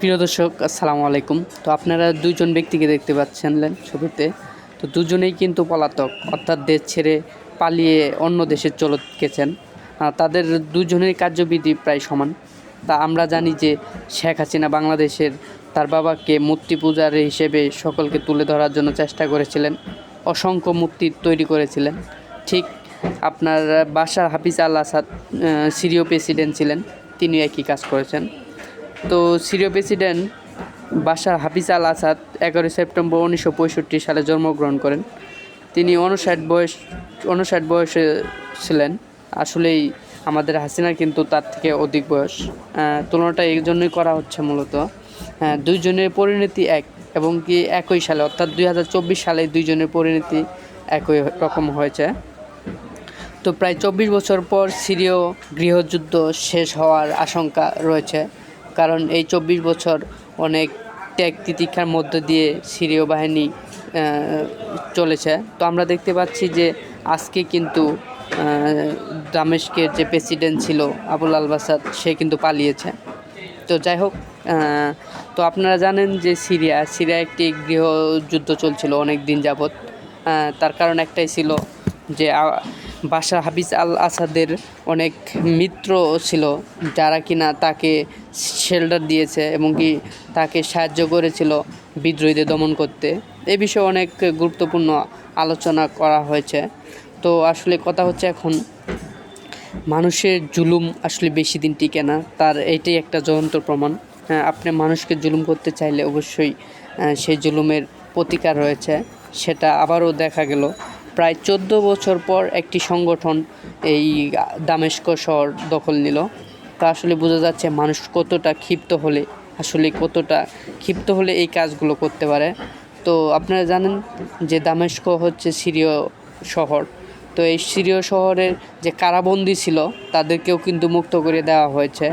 প্রিয় দর্শক, আসসালামু আলাইকুম। তো আপনারা দুজন ব্যক্তিকে দেখতে পাচ্ছেন ছবিতে। তো দুজনেই কিন্তু পলাতক, অর্থাৎ দেশ ছেড়ে পালিয়ে অন্য দেশে চলে গেছেন। তাদের দুজনের কার্যবিধি প্রায় সমান। তা আমরা জানি যে শেখ হাসিনা বাংলাদেশের তার বাবাকে মূর্তি পূজারী হিসেবে সকলকে তুলে ধরার জন্য চেষ্টা করেছিলেন। অসংখ্য মূর্তি তৈরি করেছিলেন। ঠিক আপনার বাসার হাফিজ আল আসাদ সিরিয় প্রেসিডেন্ট ছিলেন। তিনি একই কাজ করেছেন। তো সিরিয় president Bashar Hafez al Assad এগারোই সেপ্টেম্বর উনিশশো পঁয়ষট্টি সালে জন্মগ্রহণ করেন। তিনি উনষাট বয়স উনষাট বয়সে ছিলেন। আসলেই আমাদের হাসিনার কিন্তু তার থেকে অধিক বয়স। তুলনাটা এই জন্যই করা হচ্ছে মূলত। দুইজনের পরিণতি এক এবং কি একই সালে, অর্থাৎ দুই হাজার চব্বিশ সালে দুইজনের পরিণতি একই রকম হয়েছে। তো প্রায় চব্বিশ বছর পর সিরীয় গৃহযুদ্ধ শেষ হওয়ার আশঙ্কা রয়েছে। কারণ এই চব্বিশ বছর অনেক ত্যাগ তিতিক্ষার মধ্য দিয়ে সিরীয় বাহিনী চলেছে। তো আমরা দেখতে পাচ্ছি যে আজকে কিন্তু দামেশকের যে প্রেসিডেন্ট ছিল আবুল আল বাসাদ সে কিন্তু পালিয়েছে। তো যাই হোক তো আপনারা জানেন যে সিরিয়া সিরিয়া একটি গৃহযুদ্ধ চলছিল অনেক দিন যাবৎ। তার কারণ একটাই ছিল যে বাশার হাফিজ আল আসাদের অনেক মিত্র ছিল যারা কিনা তাকে শেল্টার দিয়েছে এবং কি তাকে সাহায্য করেছিল বিদ্রোহীদের দমন করতে। এ বিষয়ে অনেক গুরুত্বপূর্ণ আলোচনা করা হয়েছে। তো আসলে কথা হচ্ছে এখন মানুষের জুলুম আসলে বেশি দিন টিকে না তার এটাই একটা জ্বলন্ত প্রমাণ। হ্যাঁ, আপনি মানুষকে জুলুম করতে চাইলে অবশ্যই সেই জুলুমের প্রতিকার রয়েছে সেটা আবারও দেখা গেল। প্রায় চোদ্দ বছর পর একটি সংগঠন এই দামেস্ক শহর দখল নিল। তা আসলে বোঝা যাচ্ছে মানুষ কতটা ক্ষিপ্ত হলে, আসলে কতটা ক্ষিপ্ত হলে এই কাজগুলো করতে পারে। তো আপনারা জানেন যে দামেস্ক হচ্ছে সিরীয় শহর। তো এই সিরীয় শহরের যে কারাবন্দি ছিল, তাদেরকেও কিন্তু মুক্ত করে দেওয়া হয়েছে।